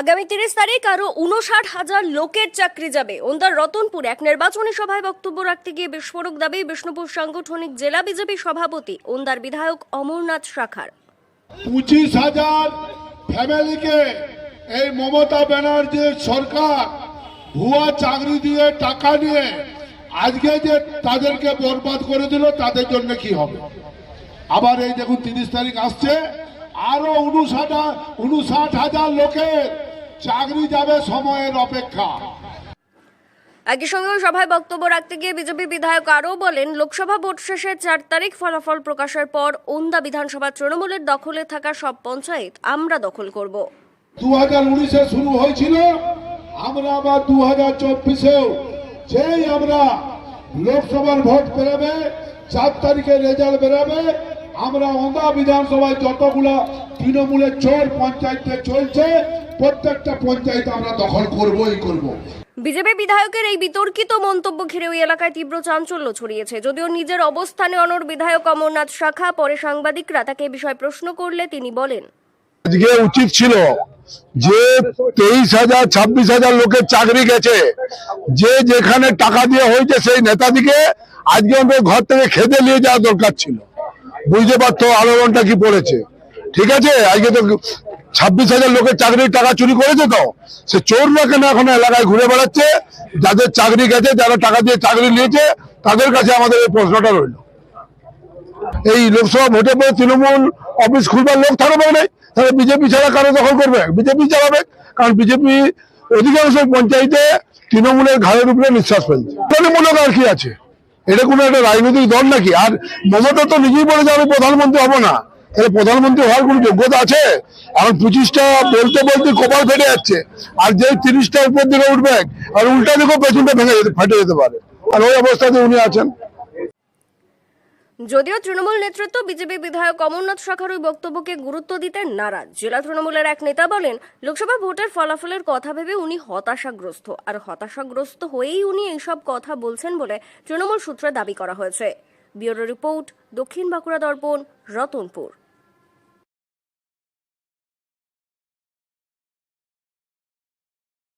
আগামী তিরিশ তারিখ আরও উনষাট হাজার লোকের চাকরি যাবে। ওন্দার রতনপুর, এক নির্বাচনী সভায় বক্তব্য রাখতে গিয়ে বিস্ফোরক দাবি বিষ্ণুপুর সাংগঠনিক জেলা বিজেপি সভাপতি ওন্দার বিধায়ক অমরনাথ শাখার। পঁচিশ হাজার ফ্যামিলিকে এই মমতা ব্যানার্জির সরকার ভুয়া চাকরি দিয়ে টাকা নিয়ে আজকে যে তাদেরকে বরবাদ করে দিল, তাদের জন্য কি হবে? আবার এই দেখুন, তিরিশ তারিখ আসছে আরও উনষাট উনষাট হাজার লোকের চাকরি যাবে সময়ের অপেক্ষা। একই সঙ্গে সভায় বক্তব্য রাখতে গিয়ে বিজেপি বিধায়ক আরও বলেন লোকসভা ভোট শেষে চার তারিখ ফলাফল প্রকাশের পর ওন্দা বিধানসভা তৃণমূলের দখলে থাকা সব পঞ্চায়েত আমরা দখল করব। দু হাজার উনিশে শুরু হয়েছিল আমরা আবার দু হাজার চব্বিশেও। যেই আমরা লোকসভার ভোট বেরোবে চার তারিখে রেজাল্ট বেরোবে আমরা ওন্দা বিধানসভায় যতগুলা তৃণমূলের চোর পঞ্চায়েতে চলছে প্রত্যেকটা পঞ্চায়েত আমরা দখল করবই করব। বিজেপি বিধায়কের এই বিতর্কিত মন্তব্য ঘিরে ওই এলাকায় তীব্র চাঞ্চল্য ছড়িয়েছে। যদিও নিজের অবস্থানে অনর বিধায়ক অমরনাথ শাখা পরে সাংবাদিকরা তাকে এ বিষয়ে প্রশ্ন করলে তিনি বলেন আজকে উচিত ছিল যে তেইশ হাজার ছাব্বিশ হাজার লোকের চাকরি গেছে। যে যেখানে টাকা দিয়ে হয়েছে সেই নেতাদিকে আজকে আমাদের ঘর থেকে খেতে নিয়ে যাওয়া দরকার ছিল। বুঝতে পারতো আলোড়নটা কি পড়েছে। ঠিক আছে? আজকে তো ছাব্বিশ হাজার লোকের চাকরির টাকা চুরি করেছে তো। সে চোররা কেন এখন এলাকায় ঘুরে বেড়াচ্ছে, যাদের চাকরি গেছে, যারা টাকা দিয়ে চাকরি নিয়েছে, তাদের কাছে আমাদের এই প্রশ্নটা রইল। এই লোকসভা ভোটে পরে তৃণমূল অফিস খুলবার লোক থাকবে না। তাহলে বিজেপি ছাড়া কারও দখল করবে? বিজেপি চালাবে? কারণ বিজেপি অধিকাংশ পঞ্চায়েতে তৃণমূলের ঘাড়ের উপরে নিঃশ্বাস ফেলছে। তৃণমূলক আর কি আছে? এটা কোনো একটা রাজনৈতিক দল নাকি? আর মমতা তো নিজেই বলে যে আমি প্রধানমন্ত্রী হব না। তাহলে প্রধানমন্ত্রী হওয়ার কোনো যোগ্যতা আছে? এখন পঁচিশটা বলতে বলতে কপাল ফেটে যাচ্ছে। আর যে তিরিশটা উপর দিকে উঠবে, আর উল্টা দিকেও পেছনটা ভেঙে যেতে ফেটে যেতে পারে। আর ওই অবস্থাতে উনি আছেন। যদিও তৃণমূল নেতৃত্ব বিজেপি বিধায়ক অমরনাথ শাখার ওই বক্তব্যকে গুরুত্ব দিতে নারাজ। জেলা তৃণমূলের এক নেতা বলেন, লোকসভা ভোটের ফলাফলের কথা ভেবে উনি হতাশাগ্রস্ত, আর হতাশাগ্রস্ত হয়েই উনি এইসব কথা বলছেন বলে তৃণমূল সূত্রে দাবি করা হয়েছে। ব্যুরো রিপোর্ট, দক্ষিণ বাঁকুড়া দর্পণ, রতনপুর।